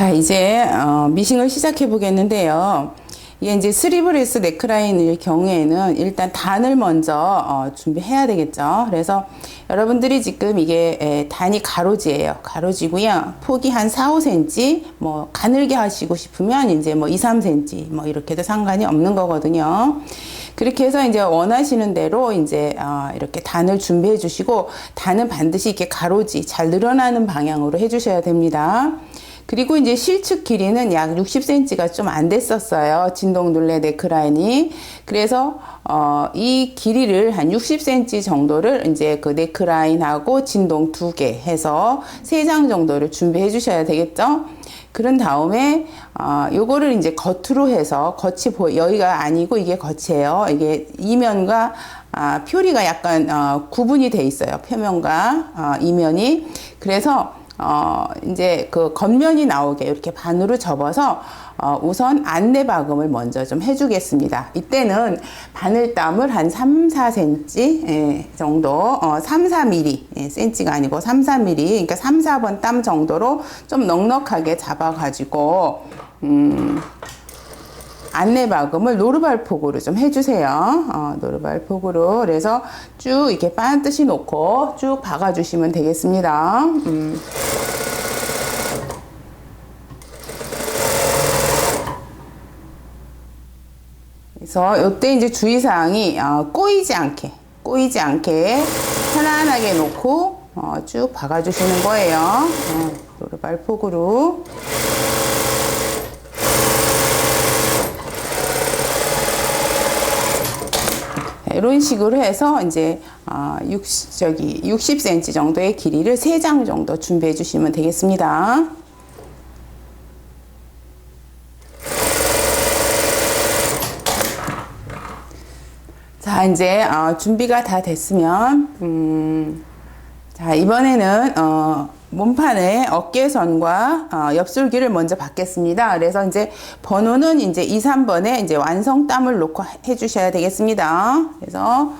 자, 이제 어, 미싱을 시작해 보겠는데요. 이게 이제 스리브레스 네크라인일 경우에는 일단 단을 먼저 어, 준비해야 되겠죠. 그래서 여러분들이 지금 이게 에, 단이 가로지예요. 가로지고요. 폭이 한 4, 5cm, 뭐 가늘게 하시고 싶으면 이제 뭐 2, 3cm 뭐 이렇게도 상관이 없는 거거든요. 그렇게 해서 이제 원하시는 대로 이제 어, 이렇게 단을 준비해 주시고 단은 반드시 이렇게 가로지 잘 늘어나는 방향으로 해 주셔야 됩니다. 그리고 이제 실측 길이는 약 60cm가 좀 안 됐었어요. 진동 둘레 네크라인이. 그래서 어, 이 길이를 한 60cm 정도를 이제 그 네크라인하고 진동 두 개 해서 세 장 정도를 준비해 주셔야 되겠죠. 그런 다음에 어, 요거를 이제 겉으로 해서 겉이 보 여기가 아니고 이게 겉이에요. 이게 이면과 아, 표리가 약간 어, 구분이 돼 있어요. 표면과 어, 이면이. 그래서 어, 이제 그 겉면이 나오게 이렇게 반으로 접어서 어, 우선 안내 박음을 먼저 좀 해주겠습니다. 이때는 바늘땀을 한 3, 4cm 예, 정도, 어, 3, 4mm, 예, cm가 아니고 3, 4mm, 그러니까 3, 4번 땀 정도로 좀 넉넉하게 잡아가지고, 음, 안내 박음을 노르발 폭으로 좀 해주세요. 어, 노르발 폭으로. 그래서 쭉 이렇게 반듯이 놓고 쭉 박아주시면 되겠습니다. 음. 그래서 이때 이제 주의사항이 어, 꼬이지 않게, 꼬이지 않게 편안하게 놓고 어, 쭉 박아주시는 거예요. 어, 노르발 폭으로. 이런 식으로 해서 이제 어, 60, 저기 60cm 정도의 길이를 3장 정도 준비해 주시면 되겠습니다. 자, 이제 어, 준비가 다 됐으면 음, 자, 이번에는 어, 몸판에 어깨선과 어, 옆술기를 먼저 받겠습니다. 그래서 이제 번호는 이제 2, 3번에 이제 완성땀을 놓고 해 주셔야 되겠습니다. 그래서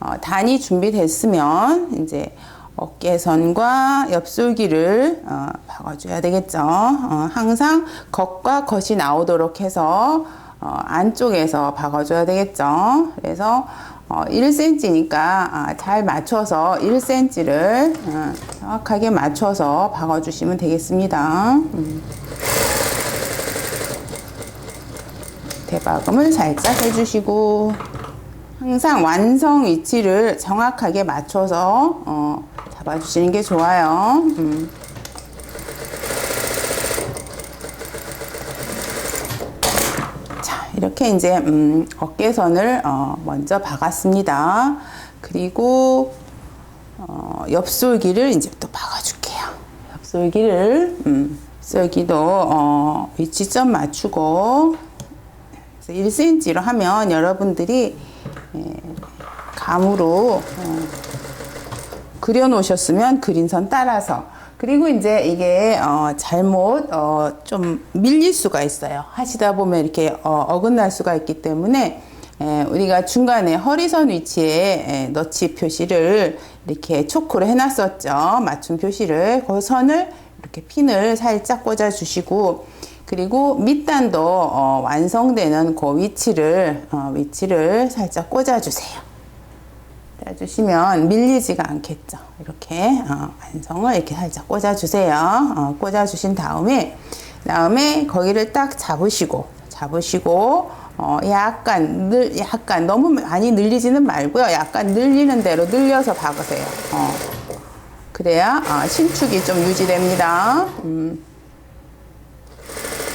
어, 단이 준비됐으면 이제 어깨선과 옆술기를 어, 박아줘야 되겠죠. 어, 항상 겉과 겉이 나오도록 해서 어, 안쪽에서 박아줘야 되겠죠. 그래서 어, 1cm니까 아, 잘 맞춰서 1cm를 어, 정확하게 맞춰서 박아주시면 되겠습니다. 음. 대박음을 살짝 해주시고 항상 완성 위치를 정확하게 맞춰서 어, 잡아주시는 게 좋아요. 음. 자, 이렇게 이제 음, 어깨선을 어, 먼저 박았습니다. 그리고 어, 옆솔기를 이제 또 박아줄게요. 옆솔기를 음, 옆솔기도 어, 위치점 맞추고 1cm로 하면 여러분들이 예, 감으로 어, 그려 놓으셨으면 그린선 따라서 그리고 이제 이게 어, 잘못 어, 좀 밀릴 수가 있어요. 하시다 보면 이렇게 어, 어긋날 수가 있기 때문에 에, 우리가 중간에 허리선 위치에 에, 너치 표시를 이렇게 초크로 해놨었죠. 맞춤 표시를 그 선을 이렇게 핀을 살짝 꽂아 주시고 그리고 밑단도 어, 완성되는 그 위치를 어, 위치를 살짝 꽂아 주세요. 꽂아주시면 밀리지가 않겠죠. 이렇게 어, 완성을 이렇게 살짝 꽂아주세요. 어, 꽂아주신 다음에 다음에 거기를 딱 잡으시고 잡으시고 어, 약간 늘 약간 너무 많이 늘리지는 말고요. 약간 늘리는 대로 늘려서 박으세요. 어, 그래야 어, 신축이 좀 유지됩니다. 음.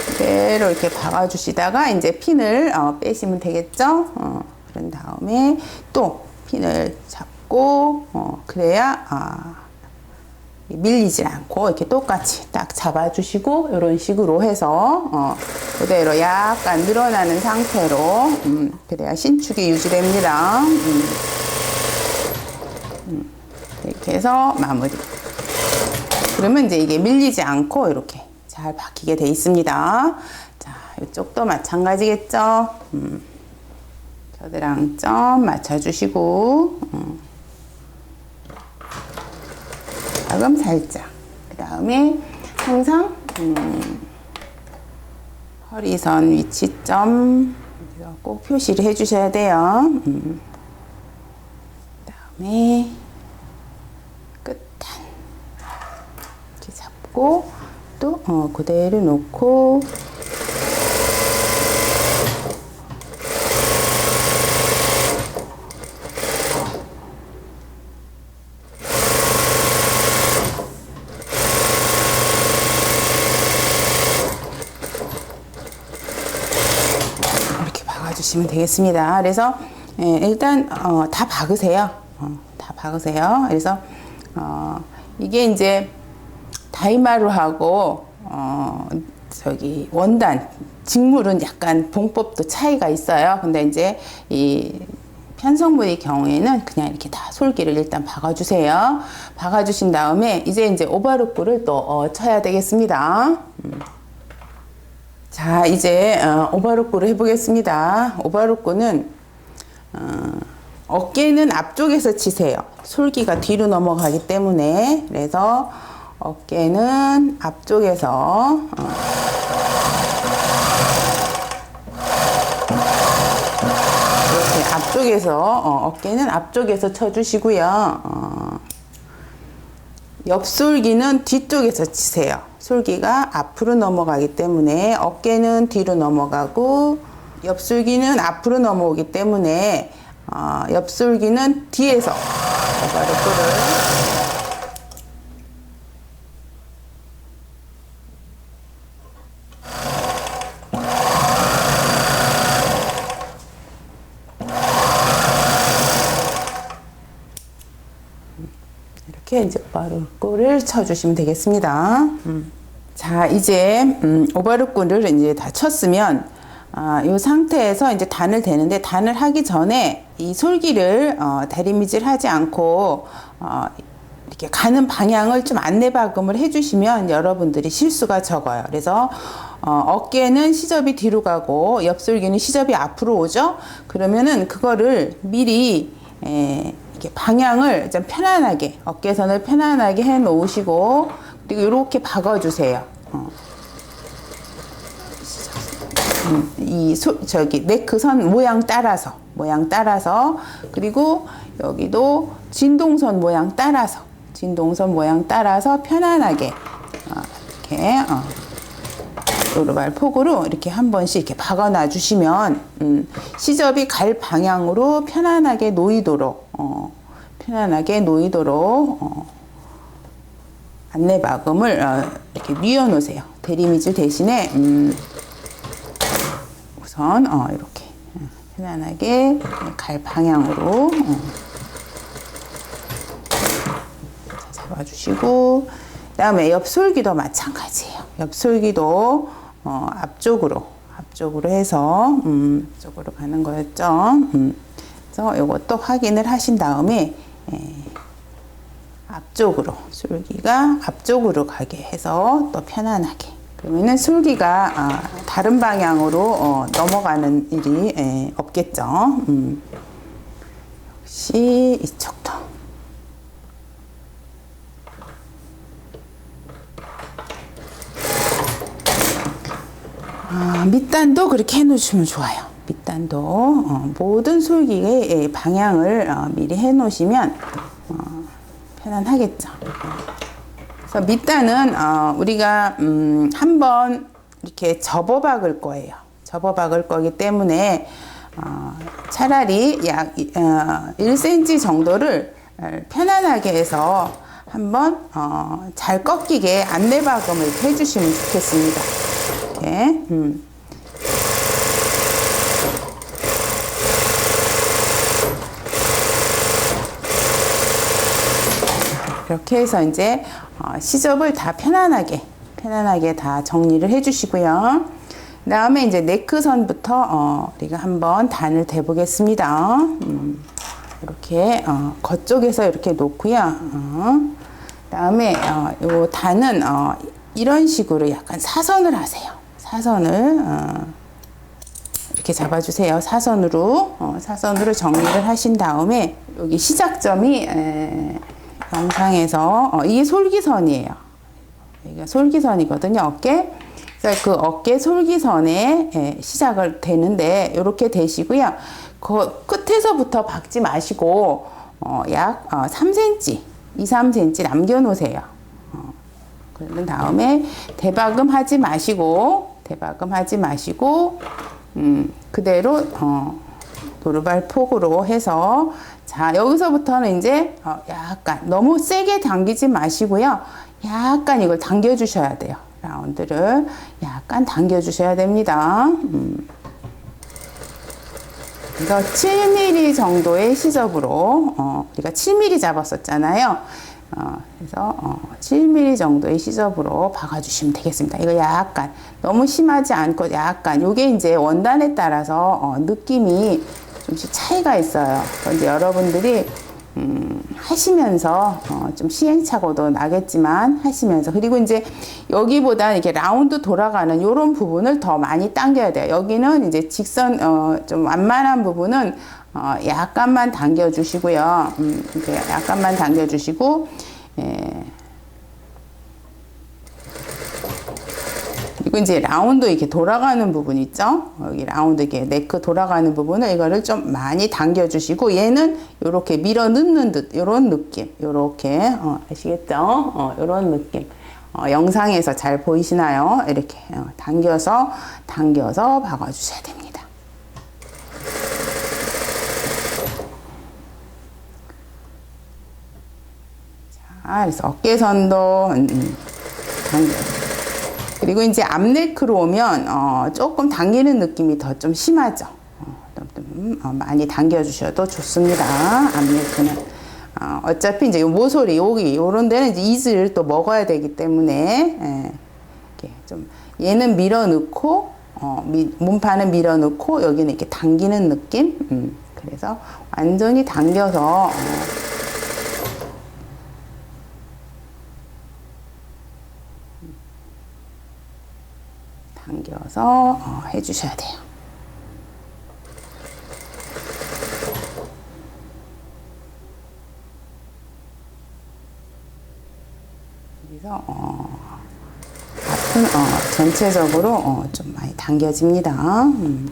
그대로 이렇게 박아주시다가 이제 핀을 어, 빼시면 되겠죠. 어, 그런 다음에 또 핀을 잡고 어, 그래야 아, 밀리지 않고 이렇게 똑같이 딱 잡아주시고 이런 식으로 해서 어, 그대로 약간 늘어나는 상태로 음, 그래야 신축이 유지됩니다. 음, 음, 이렇게 해서 마무리. 그러면 이제 이게 밀리지 않고 이렇게 잘 박히게 돼 있습니다. 자, 이쪽도 마찬가지겠죠. 음. 겨드랑 점 맞춰주시고 음. 가끔 살짝 그 다음에 항상 음. 허리선 위치점 꼭 표시를 해주셔야 돼요. 음. 그 다음에 끝단 이렇게 잡고 또 어, 그대로 놓고 박아주시면 되겠습니다. 그래서 예, 일단 어, 다 박으세요. 어, 다 박으세요. 그래서 어, 이게 이제 다이마루하고 어, 저기 원단 직물은 약간 봉법도 차이가 있어요. 근데 이제 이 편성부의 경우에는 그냥 이렇게 다 솔기를 일단 박아주세요. 박아주신 다음에 이제 이제 오바루꾸를 또 어, 쳐야 되겠습니다. 음. 자, 이제 어, 오바로꼬를 해보겠습니다. 오바로꼬는 어, 어깨는 앞쪽에서 치세요. 솔기가 뒤로 넘어가기 때문에 그래서 어깨는 앞쪽에서 어, 이렇게 앞쪽에서 어, 어깨는 앞쪽에서 쳐주시고요. 어, 옆솔기는 뒤쪽에서 치세요. 솔기가 앞으로 넘어가기 때문에 어깨는 뒤로 넘어가고 옆솔기는 앞으로 넘어오기 때문에 어, 옆솔기는 뒤에서 오바르코를 이렇게 이제 오바르꼬를 쳐주시면 되겠습니다. 음. 자, 이제 음, 오바르꼬를 이제 다 쳤으면 아, 이 상태에서 이제 단을 대는데 단을 하기 전에 이 솔기를 어, 대리미질 하지 않고 어, 이렇게 가는 방향을 좀 안내 박음을 해주시면 여러분들이 실수가 적어요. 그래서 어, 어깨는 시접이 뒤로 가고 옆솔기는 시접이 앞으로 오죠. 그러면은 그거를 미리 에, 이렇게 방향을 좀 편안하게 어깨선을 편안하게 해 놓으시고 그리고 이렇게 박아주세요. 어. 음, 이 소, 저기 네크선 모양 따라서 모양 따라서 그리고 여기도 진동선 모양 따라서 진동선 모양 따라서 편안하게 어, 이렇게 어, 오르발 폭으로 이렇게 한 번씩 이렇게 박아놔 주시면 음, 시접이 갈 방향으로 편안하게 놓이도록 어, 편안하게 놓이도록 어, 안내박음을 어, 이렇게 뉘어 놓으세요. 대리미질 대신에 음, 우선 어, 이렇게 편안하게 갈 방향으로 어. 잡아주시고 그 다음에 옆솔기도 마찬가지예요. 옆솔기도 어, 앞쪽으로 앞쪽으로 해서 음, 쪽으로 가는 거였죠. 음. 그래서 이것도 확인을 하신 다음에 에, 앞쪽으로 솔기가 앞쪽으로 가게 해서 또 편안하게 그러면은 솔기가 아, 다른 방향으로 어, 넘어가는 일이 에, 없겠죠. 음. 역시 이쪽도 아, 밑단도 그렇게 해놓으시면 좋아요. 밑단도 어, 모든 솔기의 방향을 어, 미리 해놓으시면 어, 편안하겠죠. 그래서 밑단은 어, 우리가 음, 한번 이렇게 접어 박을 거예요. 접어 박을 거기 때문에 어, 차라리 약 어, 1cm 정도를 편안하게 해서 한번 어, 잘 꺾이게 안내박음을 해주시면 좋겠습니다. 이렇게. 음. 이렇게 해서 이제 어, 시접을 다 편안하게 편안하게 다 정리를 해주시고요. 그 다음에 이제 네크선부터 어, 우리가 한번 단을 대보겠습니다. 음, 이렇게 어, 겉쪽에서 이렇게 놓고요. 어, 그 다음에 어, 요 단은 어, 이런 식으로 약간 사선을 하세요. 사선을 어, 이렇게 잡아주세요. 사선으로 어, 사선으로 정리를 하신 다음에 여기 시작점이 에, 영상에서 어, 이게 솔기선이에요. 여기가 솔기선이거든요. 어깨. 그 어깨 솔기선에 예, 시작을 되는데 이렇게 되시고요. 그 끝에서부터 박지 마시고 어, 약 어, 3cm, 2, 3cm 남겨놓으세요. 어, 그런 다음에 대박음 하지 마시고 대박음 하지 마시고 음, 그대로 어, 도르발 폭으로 해서 자 여기서부터는 이제 어, 약간 너무 세게 당기지 마시고요. 약간 이걸 당겨 주셔야 돼요. 라운드를 약간 당겨 주셔야 됩니다. 음. 그래서 7mm 정도의 시접으로 어, 우리가 7mm 잡았었잖아요. 어, 그래서 어, 7mm 정도의 시접으로 박아주시면 되겠습니다. 이거 약간 너무 심하지 않고 약간 이게 이제 원단에 따라서 어, 느낌이 좀씩 차이가 있어요. 이제 여러분들이 음, 하시면서 어, 좀 시행착오도 나겠지만 하시면서 그리고 이제 여기보다 이렇게 라운드 돌아가는 이런 부분을 더 많이 당겨야 돼요. 여기는 이제 직선 어, 좀 완만한 부분은 어, 약간만 당겨 주시고요. 음, 이렇게 약간만 당겨 주시고 예. 그리고 이제 라운드 이렇게 돌아가는 부분 있죠? 여기 라운드 이렇게 네크 돌아가는 부분을 이거를 좀 많이 당겨 주시고 얘는 이렇게 밀어 넣는 듯 이런 느낌. 이렇게 어, 아시겠죠? 어, 이런 느낌. 어, 영상에서 잘 보이시나요? 이렇게 어, 당겨서 당겨서 박아 주셔야 됩니다. 자, 그래서 어깨선도 음, 음. 그리고 이제 앞네크로 오면 어, 조금 당기는 느낌이 더 좀 심하죠. 어, 좀, 좀, 어, 많이 당겨주셔도 좋습니다. 앞네크는. 어, 어차피 이제 요 모서리 여기 요런 데는 이제 이슬 또 먹어야 되기 때문에 예, 이렇게 좀 얘는 밀어 넣고 어, 미, 몸판은 밀어 넣고 여기는 이렇게 당기는 느낌. 음, 그래서 완전히 당겨서 어, 당겨서 어, 해주셔야 돼요. 그래서 어, 앞은 어, 전체적으로 어, 좀 많이 당겨집니다. 음.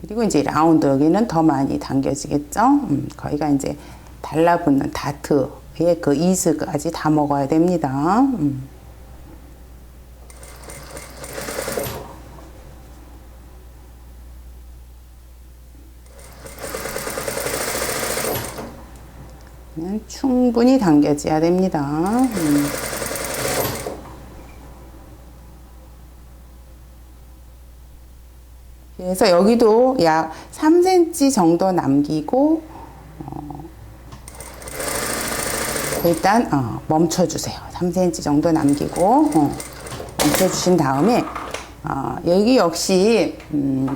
그리고 이제 라운드 여기는 더 많이 당겨지겠죠. 음, 거기가 이제 달라붙는 다트의 그 이스까지 다 먹어야 됩니다. 음. 충분히 당겨져야 됩니다. 음. 그래서 여기도 약 3cm 정도 남기고 어, 일단 어, 멈춰주세요. 3cm 정도 남기고 어, 멈춰주신 다음에 어, 여기 역시 음,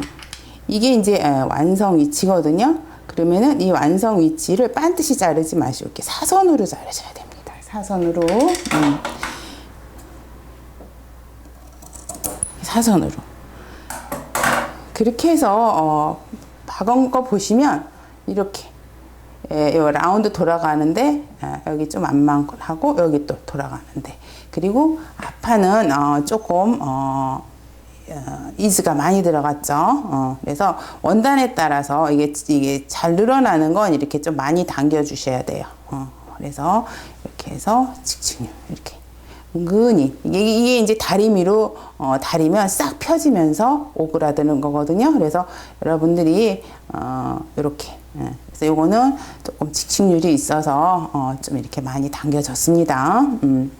이게 이제 에, 완성 위치거든요. 그러면은 이 완성 위치를 반드시 자르지 마시고 이렇게 사선으로 자르셔야 됩니다. 사선으로 음. 사선으로 그렇게 해서 어, 박은 거 보시면 이렇게 예, 요 라운드 돌아가는데 아, 여기 좀안 많고 하고 여기 또 돌아가는데 그리고 앞판은 어, 조금 어, 어, 이즈가 많이 들어갔죠. 어, 그래서 원단에 따라서 이게 이게 잘 늘어나는 건 이렇게 좀 많이 당겨 주셔야 돼요. 어, 그래서 이렇게 해서 직진율 이렇게 은근히 이게, 이게 이제 다리미로 어, 다리면 싹 펴지면서 오그라드는 거거든요. 그래서 여러분들이 어, 이렇게 예, 그래서 요거는 조금 직식률이 있어서 어, 좀 이렇게 많이 당겨졌습니다. 음.